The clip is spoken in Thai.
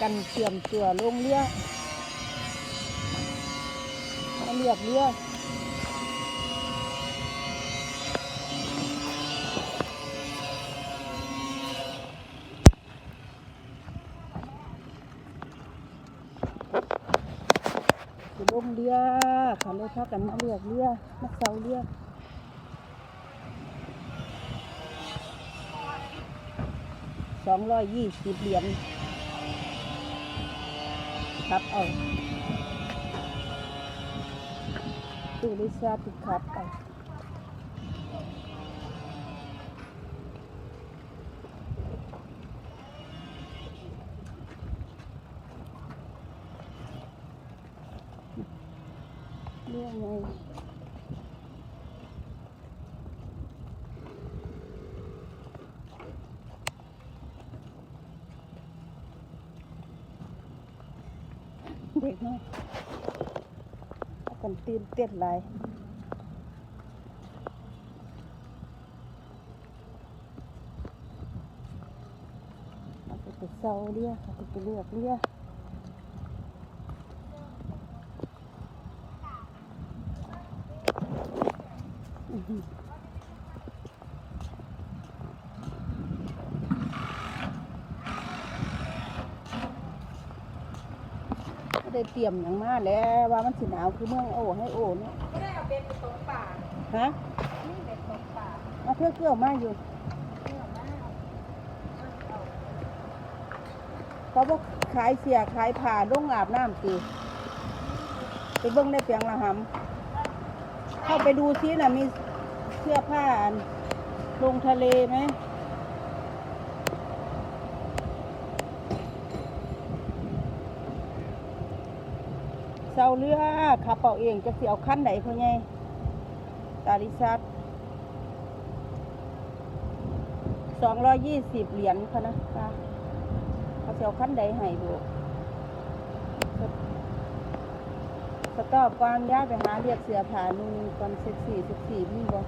กันเตรียมตัวลงเรือมาเรียกเรือลงเรือเขาเลยพากันมาเรียกเรือมาเสาเรือสองร้อยยี่สิบเหรียญ ครับเอาตู้ลิซ่าติดครับเอาเรื่องอะไร เด็กน้อยเอากันตื่นเต้นหลายเอาไปไปเศร้าเรียเอาไปไปเลือกเรียอื้อ ไม่ได้เตรียมอย่างมาแล้วว่ามันสิหนาวคือเมืองโอ้ให้โอ้เนี่ยไม่ได้เอาเบ็ดไปตกป่าฮะนี่เบ็ดตกป่ามาเที่ยวเกี่ยวมาอยู่เนื้อมากเอาเขาบอกขายเสียขายผ่าดงอาบน้ำตีไปเบิ้งได้เปียงละหำเข้าไปดูซิน่ะมีเสื้อผ้าอันลงทะเลไหม เสาเรือขับเป่าเองจะเสียเอาขั้นไหนพ่อไงตาลิซัดสองร้อยยี่สิบเหรียญค่ะนะค่ะเขาจะเอาขั้นใดให้ดูสต๊อบก่อนย้ายไปหาเรียกเสือผานูก่อนเซ็กซี่เซ็กซี่มีบ่